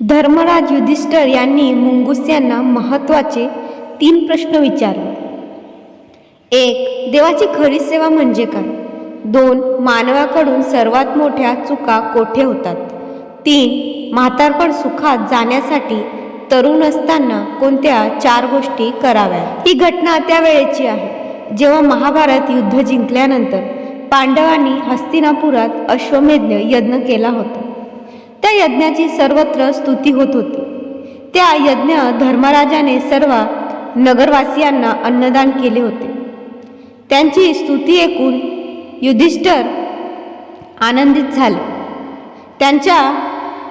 धर्मराज युधिष्ठर यांनी मुंगूस यांना महत्त्वाचे तीन प्रश्न विचारले. एक देवाची खरी सेवा म्हणजे काय? दोन मानवाकडून सर्वात मोठ्या चुका कोठे होतात? तीन म्हातारपण सुखात जाण्यासाठी तरुण असताना कोणत्या चार गोष्टी कराव्या ही घटना त्यावेळेची आहे जेव्हा महाभारत युद्ध जिंकल्यानंतर पांडवांनी हस्तिनापुरात अश्वमेध यज्ञ केला होता. त्या यज्ञाची सर्वत्र स्तुती होत होती. त्या यज्ञ धर्मराजाने सर्व नगरवासियांना अन्नदान केले होते. त्यांची स्तुती ऐकून युधिष्ठर आनंदित झाले. त्यांच्या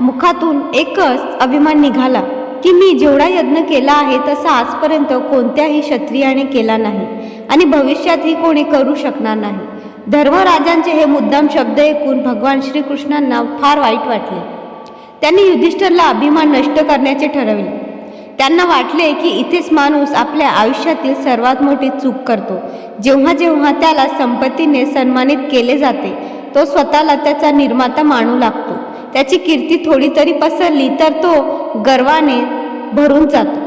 मुखातून एकच अभिमान निघाला की मी जेवढा यज्ञ केला आहे तसा आजपर्यंत कोणत्याही क्षत्रियाने केला नाही आणि भविष्यातही कोणी करू शकणार नाही. धर्मराजांचे हे मुद्दाम शब्द ऐकून भगवान श्रीकृष्णांना फार वाईट वाटले. त्यांनी युधिष्ठरला अभिमान नष्ट करण्याचे ठरवले. त्यांना वाटले की इथेच माणूस आपल्या आयुष्यातील सर्वात मोठी चूक करतो. जेव्हा जेव्हा त्याला संपत्तीने सन्मानित केले जाते तो स्वतःला त्याचा निर्माता मानू लागतो. त्याची कीर्ती थोडी तरी पसरली तर तो गर्वाने भरून जातो.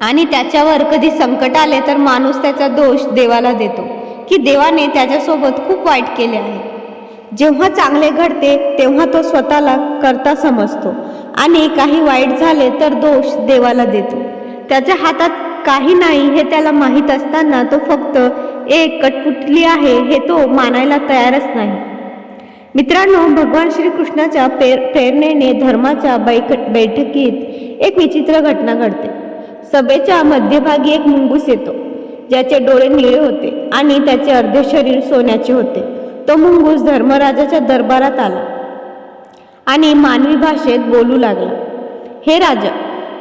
आणि त्याच्यावर कधी संकट आले तर माणूस त्याचा दोष देवाला देतो की देवाने त्याच्यासोबत खूप वाईट केले आहे. जेव्हा चांगले घडते तेव्हा तो स्वतःला करता समजतो. आणि काही वाईट झाले तर दोष देवाला देतो. त्याच्या हातात काही नाही हे त्याला माहीत असताना तो फक्त एक कटपुटली आहे हे तो मानायला तयारच नाही. मित्रांनो भगवान श्रीकृष्णाच्या प्रेर प्रेरणेने धर्माच्या बैक बैठकीत एक विचित्र घटना घडते. सभेच्या मध्यभागी एक मुंगूस येतो ज्याचे डोळे निळे होते आणि त्याचे अर्धे शरीर सोन्याचे होते. तो मुंगूस धर्मराजाच्या दरबारात आला. आणि मानवी भाषेत बोलू लागला हे राजा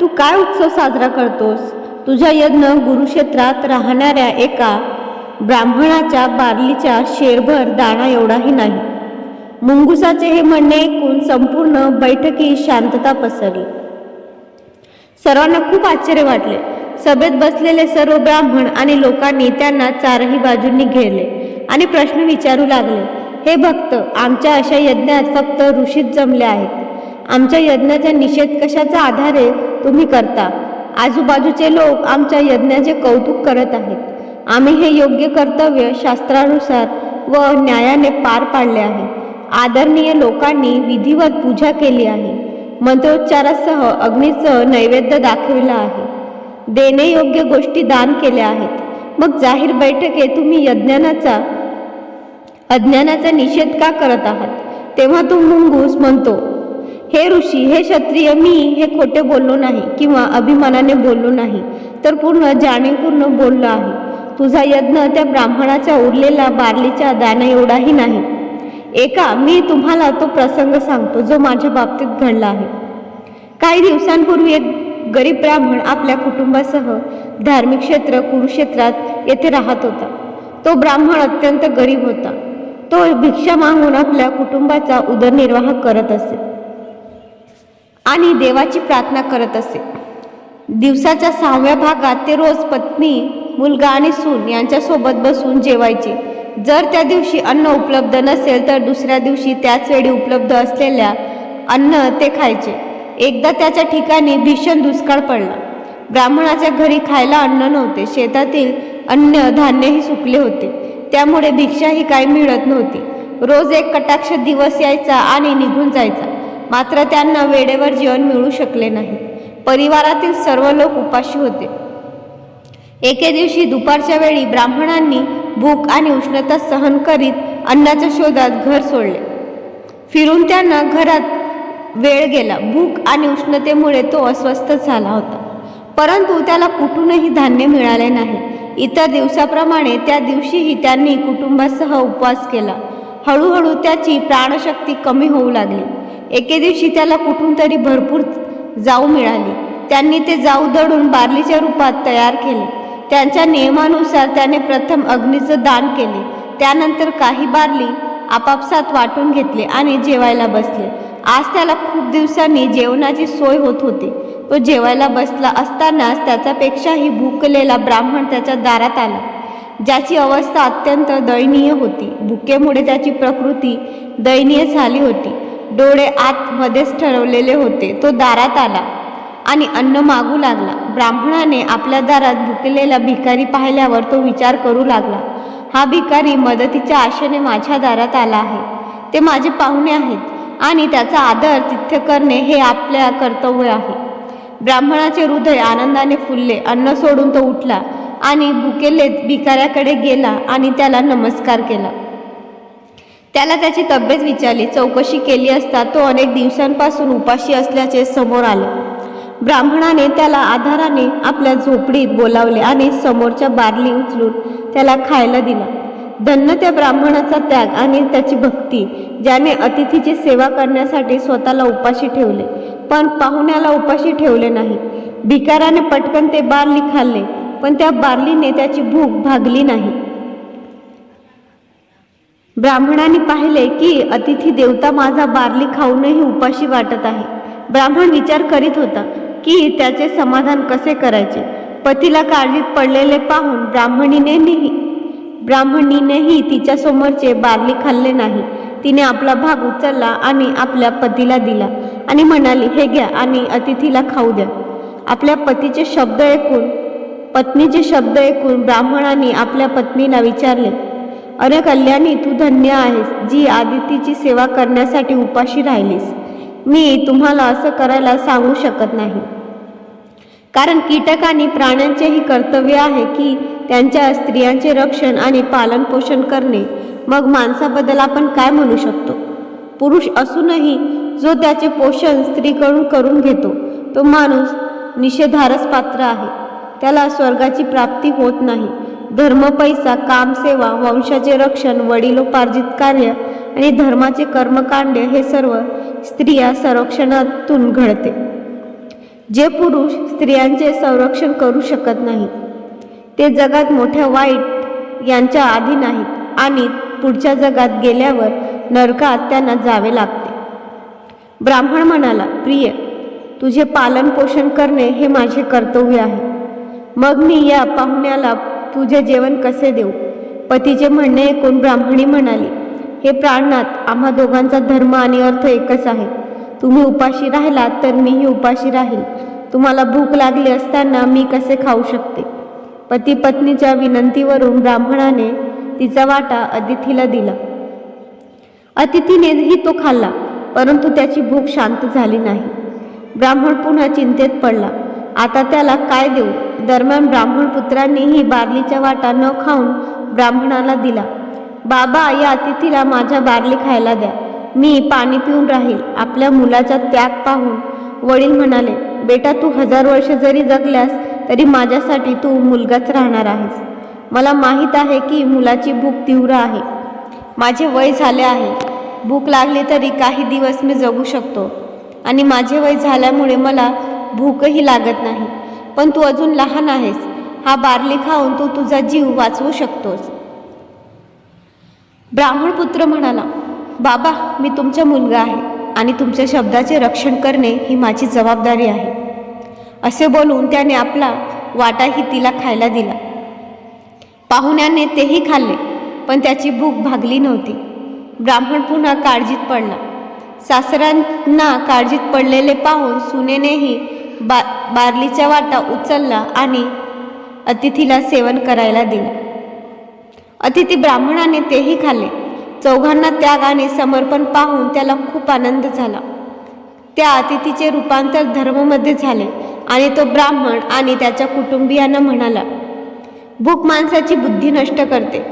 तू काय उत्सव साजरा करतोस? तुझ्या यज्ञ गुरुक्षेत्रात राहणाऱ्या एका ब्राह्मणाच्या बारलीच्या शेरभर दाणा एवढाही नाही. मुंगुसाचे हे म्हणणे ऐकून संपूर्ण बैठकी शांतता पसरली. सर्वांना खूप आश्चर्य वाटले. सभेत बसलेले सर्व ब्राह्मण आणि लोकांनी त्यांना चारही बाजूंनी घेरले. आणि प्रश्न विचारू लागले. हे भक्त आमच्या अशा यज्ञात फक्त ऋषीत जमले आहेत. आमच्या यज्ञाचा निषेध कशाचा आधारे तुम्ही करता? आजूबाजूचे लोक आमच्या यज्ञाचे कौतुक करत आहेत. आम्ही हे योग्य कर्तव्य शास्त्रानुसार व न्यायाने पार पाडले आहे. आदरणीय लोकांनी विधिवत पूजा केली आहे. मंत्रोच्चारासह अग्नीचं नैवेद्य दाखविला आहे. देणे योग्य गोष्टी दान केल्या आहेत. मग जाहीर बैठकीत तुम्ही यज्ञानाचा अज्ञानाचा निषेध का करत आहात? तेव्हा तो मुंगूस म्हणतो हे ऋषी हे क्षत्रिय मी हे खोटे बोललो नाही किंवा अभिमानाने बोललो नाही तर पूर्ण जाणीवपूर्ण बोललो आहे. तुझा यज्ञ त्या ब्राह्मणाच्या उरलेला बारलीच्या दाना एवढाही नाही. एका मी तुम्हाला तो प्रसंग सांगतो जो माझ्या बाबतीत घडला आहे. काही दिवसांपूर्वी एक गरीब ब्राह्मण आपल्या कुटुंबासह धार्मिक क्षेत्र कुरुक्षेत्रात येथे राहत होता. तो ब्राह्मण अत्यंत गरीब होता. तो भिक्षा मागून आपल्या कुटुंबाचा उदरनिर्वाह करत असे आणि देवाची प्रार्थना करत असे. दिवसाच्या सहाव्या भागात ते रोज पत्नी मुलगा आणि सून यांच्यासोबत बसून जेवायचे. जर त्या दिवशी अन्न उपलब्ध नसेल तर दुसऱ्या दिवशी त्याच वेळी उपलब्ध असलेल्या अन्न ते खायचे. एकदा त्याच्या ठिकाणी भीषण दुष्काळ पडला. ब्राह्मणाच्या घरी खायला अन्न नव्हते. शेतातील अन्न धान्यही सुकले होते. त्यामुळे भिक्षाही काही मिळत नव्हती. रोज एक कटाक्ष दिवस यायचा आणि निघून जायचा. मात्र त्यांना वेळेवर जेवण मिळू शकले नाही. परिवारातील सर्व लोक उपाशी होते. एके दिवशी दुपारच्या वेळी ब्राह्मणांनी भूक आणि उष्णता सहन करीत अन्नाच्या शोधात घर सोडले. फिरून त्यांना घरात वेळ गेला. भूक आणि उष्णतेमुळे तो अस्वस्थ झाला होता. परंतु त्याला कुठूनही धान्य मिळाले नाही. इतर दिवसाप्रमाणे त्या दिवशीही त्यांनी कुटुंबासह उपवास केला. हळूहळू त्याची प्राणशक्ती कमी होऊ लागली. एके दिवशी त्याला कुठून तरी भरपूर जाऊ मिळाली. त्यांनी ते जाऊ दडून बारलीच्या रूपात तयार केले. त्यांच्या नियमानुसार त्याने प्रथम अग्नीचं दान केले. त्यानंतर काही बारली आपापसात वाटून घेतले आणि जेवायला बसले. आज त्याला खूप दिवसांनी जेवणाची सोय होत होती. तो जेवायला बसला असतानाच त्याच्यापेक्षाही भूकलेला ब्राह्मण त्याच्या दारात आला. ज्याची अवस्था अत्यंत दयनीय होती. भुकेमुळे त्याची प्रकृती दयनीय झाली होती. डोळे आतमध्येच ठरवलेले होते. तो दारात आला आणि अन्न मागू लागला. ब्राह्मणाने आपल्या दारात भुकलेला भिकारी पाहिल्यावर तो विचार करू लागला हा भिकारी मदतीच्या आशेने माझ्या दारात आला आहे. ते माझे पाहुणे आहेत. आणि त्याचा आदर तिथ्य करणे हे आपल्या कर्तव्य आहे. ब्राह्मणाचे हृदय आनंदाने फुलले अन्न सोडून तो उठला आणि भुकेले भिकाऱ्याकडे गेला आणि त्याला नमस्कार केला. त्याला त्याची तब्येत विचारली. चौकशी केली असता तो अनेक दिवसांपासून उपाशी असल्याचे समोर आले. ब्राह्मणाने त्याला आधाराने आपल्या झोपडीत बोलावले आणि समोरच्या बारली उचलून त्याला खायला दिला. धन्य त्या ब्राह्मणाचा त्याग आणि त्याची भक्ती. ज्याने अतिथीची सेवा करण्यासाठी स्वतःला उपाशी ठेवले. पण पाहुण्याला उपाशी ठेवले नाही. भिकाराने पटकन ते बारली खाल्ले पण त्या बारलीने त्याची भूक भागली नाही. ब्राह्मणाने पाहिले की अतिथी देवता माझा बार्ली खाऊनही उपाशी वाटत आहे. ब्राह्मण विचार करीत होता की त्याचे समाधान कसे करायचे? पतीला काळजीत पडलेले पाहून ब्राह्मणीनेही ब्राह्मणीनेही तिच्यासमोरचे बार्ली बारली खाल्ले नाही. तिने आपला भाग उचलला आणि आपल्या पतीला दिला. आणि म्हणाली हे घ्या आणि अतिथीला खाऊ द्या. आपल्या पतीचे शब्द ऐकून पत्नीचे शब्द ऐकून ब्राह्मणाने आपल्या पत्नीला विचारले अरे कल्याणी तू धन्य आहेस जी आदितीची सेवा करण्यासाठी उपाशी राहिलीस. मी तुम्हाला असं करायला सांगू शकत नाही. कारण कीटक आणि प्राण्यांचेही कर्तव्य आहे की त्यांच्या स्त्रियांचे रक्षण आणि पालनपोषण करणे. मग माणसाबद्दल आपण काय म्हणू शकतो? पुरुष असूनही जो त्याचे पोषण स्त्रीकडून करून घेतो तो माणूस निषेधारस पात्र आहे. त्याला स्वर्गाची प्राप्ती होत नाही. धर्म पैसा काम सेवा वंशाचे रक्षण वडिलोपार्जित कार्य आणि धर्माचे कर्मकांड हे सर्व स्त्रिया संरक्षणातून घडते. जे पुरुष स्त्रियांचे संरक्षण करू शकत नाही ते जगात मोठ्या वाईट यांच्या आधी नाहीत आणि पुढच्या जगात गेल्यावर नरकात त्यांना जावे लागते. ब्राह्मण म्हणाला प्रिय तुझे पालन पोषण करणे हे माझे कर्तव्य आहे. मग मी या पाहुण्याला तुझे जेवण कसे देऊ? पतीचे म्हणणे ऐकून ब्राह्मणी म्हणाली हे प्राणनाथ आम्हा दोघांचा धर्म आणि अर्थ एकच आहे. तुम्ही उपाशी राहिलात तर मीही उपाशी राहील. तुम्हाला भूक लागली असताना मी कसे खाऊ शकते? पती पत्नीच्या विनंतीवरून ब्राह्मणाने तिचा वाटा अदितीला दिला. अतिथीनेही तो खाल्ला परंतु त्याची भूक शांत झाली नाही. ब्राह्मण पुन्हा चिंतेत पडला. आता त्याला काय देऊ? दरम्यान ब्राह्मण पुत्रांनीही बारलीचा वाटा न खाऊन ब्राह्मणाला दिला. बाबा या अतिथीला माझ्या बारली खायला द्या. मी पाणी पिऊन राहील. आपल्या मुलाचा त्याग पाहून वडील म्हणाले बेटा तू हजार वर्ष जरी जगल्यास तरी माझ्यासाठी तू मुलगाच राहणार आहेस. मला माहीत आहे की मुलाची भूक तीव्र आहे. माझे वय झाले आहे. भूक लागली तरी काही दिवस मी जगू शकतो. आणि माझे वय झाल्यामुळे मला भूकही लागत नाही. पण तू अजून लहान आहेस. हा बारली खाऊन तू तुझा जीव वाचवू शकतोस. ब्राह्मण पुत्र म्हणाला बाबा मी तुमचा मुलगा आहे आणि तुमच्या शब्दाचे रक्षण करणे ही माझी जबाबदारी आहे. असे बोलून त्याने आपला वाटाही तिला खायला दिला. पाहुण्याने तेही खाल्ले पण त्याची भूक भागली नव्हती. ब्राह्मण पुन्हा काळजीत पडला. सासऱ्यांना काळजीत पडलेले पाहून सुनेनेही बा बारलीचा वाटा उचलला आणि अतिथीला सेवन करायला दिला. अतिथी ब्राह्मणाने तेही खाल्ले. चौघांना त्याग आणि समर्पण पाहून त्याला खूप आनंद झाला. त्या अतिथीचे रूपांतर धर्ममध्ये झाले आणि तो ब्राह्मण आणि त्याच्या कुटुंबियांना म्हणाला भूक माणसाची बुद्धी नष्ट करते.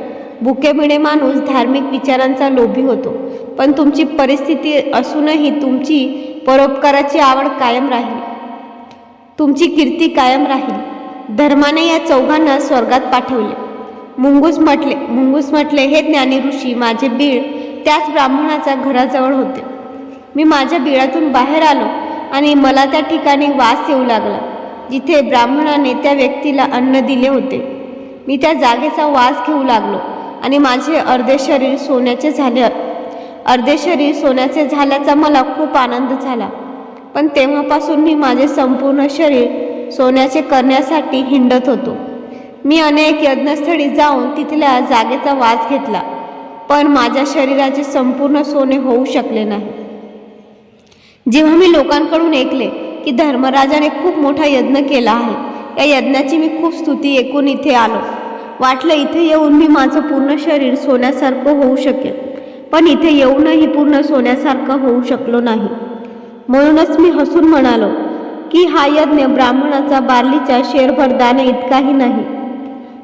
भुकेमुळे माणूस धार्मिक विचारांचा लोभी होतो. पण तुमची परिस्थिती असूनही तुमची परोपकाराची आवड कायम राहील. तुमची कीर्ती कायम राहील. धर्माने या चौघांना स्वर्गात पाठवले. मुंगूस म्हटले मुंगूस म्हटले हे ज्ञानी ऋषी माझे बीळ त्याच ब्राह्मणाच्या घराजवळ होते. मी माझ्या बिळातून बाहेर आलो आणि मला त्या ठिकाणी वास येऊ लागला जिथे ब्राह्मणाने त्या व्यक्तीला अन्न दिले होते. मी त्या जागेचा वास घेऊ लागलो आणि माझे अर्धे शरीर सोन्याचे झाले. अर्धे शरीर सोन्याचे झाल्याचा मला खूप आनंद झाला. पण तेव्हापासून मी माझे संपूर्ण शरीर सोन्याचे करण्यासाठी हिंडत होतो. मी अनेक यज्ञस्थळी जाऊन तिथल्या जागेचा वास घेतला पण माझ्या शरीराचे संपूर्ण सोने होऊ शकले नाही. जेव्हा मी लोकांकडून ऐकले की धर्मराजाने खूप मोठा यज्ञ केला आहे या यज्ञाची मी खूप स्तुती ऐकून इथे आलो. वाटलं इथे येऊन मी माझं पूर्ण शरीर सोन्यासारखं होऊ शकेल पण इथे येऊनही पूर्ण सोन्यासारखं होऊ शकलो नाही. म्हणूनच मी हसून म्हणालो की हा यज्ञ ब्राह्मणाचा बार्लीच्या शेरभर दाणे इतकाही नाही.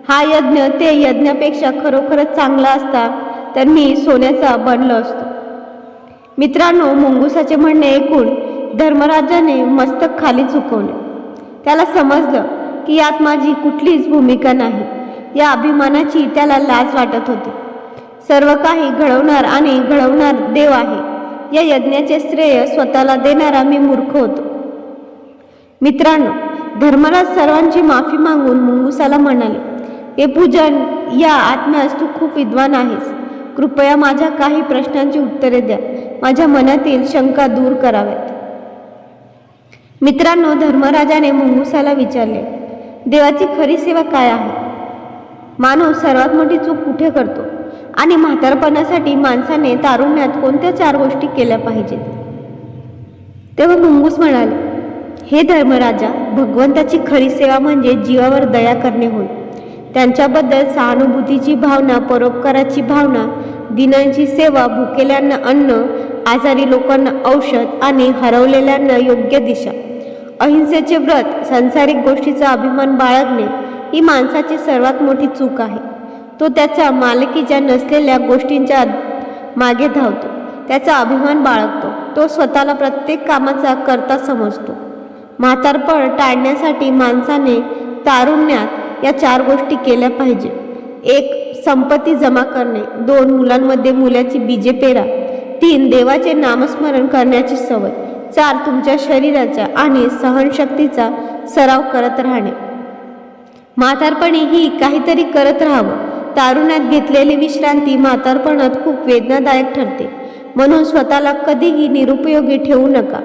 हा यज्ञ ते यज्ञापेक्षा खरोखरच चांगला असता तर मी सोन्याचा बनलो असतो. मित्रांनो मुंगुसाचे म्हणणे ऐकून धर्मराजाने मस्तक खाली चुकवले त्याला समजलं की यात माझी कुठलीच भूमिका नाही. या अभिमानाची त्याला लाज वाटत होती. सर्व काही घडवणार आणि घडवणार देव आहे. या यज्ञाचे श्रेय स्वतःला देणारा मी मूर्ख होतो. मित्रांनो धर्मराज सर्वांची माफी मागून मुंगुसाला म्हणाले हे पूजन या आत्म्यास तू खूप विद्वान आहेस. कृपया माझ्या काही प्रश्नांची उत्तरे द्या. माझ्या मनातील शंका दूर कराव्यात. मित्रांनो धर्मराजाने मुंगुसाला विचारले देवाची खरी सेवा काय आहे? माणूस सर्वात मोठी चूक कुठे करतो? आणि म्हातारपणासाठी माणसाने तारुण्यात कोणत्या चार गोष्टी केल्या पाहिजेत? तेव्हा मुंगूस म्हणाले हे धर्मराजा भगवंताची खरी सेवा म्हणजे जीवावर दया करणे होय. त्यांच्याबद्दल सहानुभूतीची भावना परोपकाराची भावना दिनांची सेवा भुकेल्यांना अन्न आजारी लोकांना औषध आणि हरवलेल्यांना योग्य दिशा. अहिंसेचे व्रत सांसारिक गोष्टीचा अभिमान बाळगणे ही माणसाची सर्वात मोठी चूक आहे. तो त्याच्या मालकीच्या नसलेल्या गोष्टींच्या मागे धावतो त्याचा अभिमान बाळगतो तो स्वतःला प्रत्येक कामाचा करता समजतो. म्हातारपण टाळण्यासाठी माणसाने तारुण्यात या चार गोष्टी केल्या पाहिजे. एक संपत्ती जमा करणे. दोन मुलांमध्ये मुलाची बीजे पेरा. तीन देवाचे नामस्मरण करण्याची सवय. चार तुमच्या शरीराचा आणि सहनशक्तीचा सराव करत राहणे. म्हातारपणी ही काहीतरी करत राहावं. तारुण्यात घेतलेली विश्रांती म्हातारपणात खूप वेदनादायक ठरते. म्हणून स्वतःला कधीही निरुपयोगी ठेवू नका.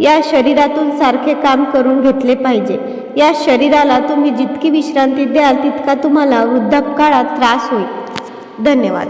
या शरीरातून सारखे काम करून घेतले पाहिजे. या शरीराला तुम्ही जितकी विश्रांती द्याल तितका तुम्हाला वृद्धापकाळात त्रास होईल. धन्यवाद.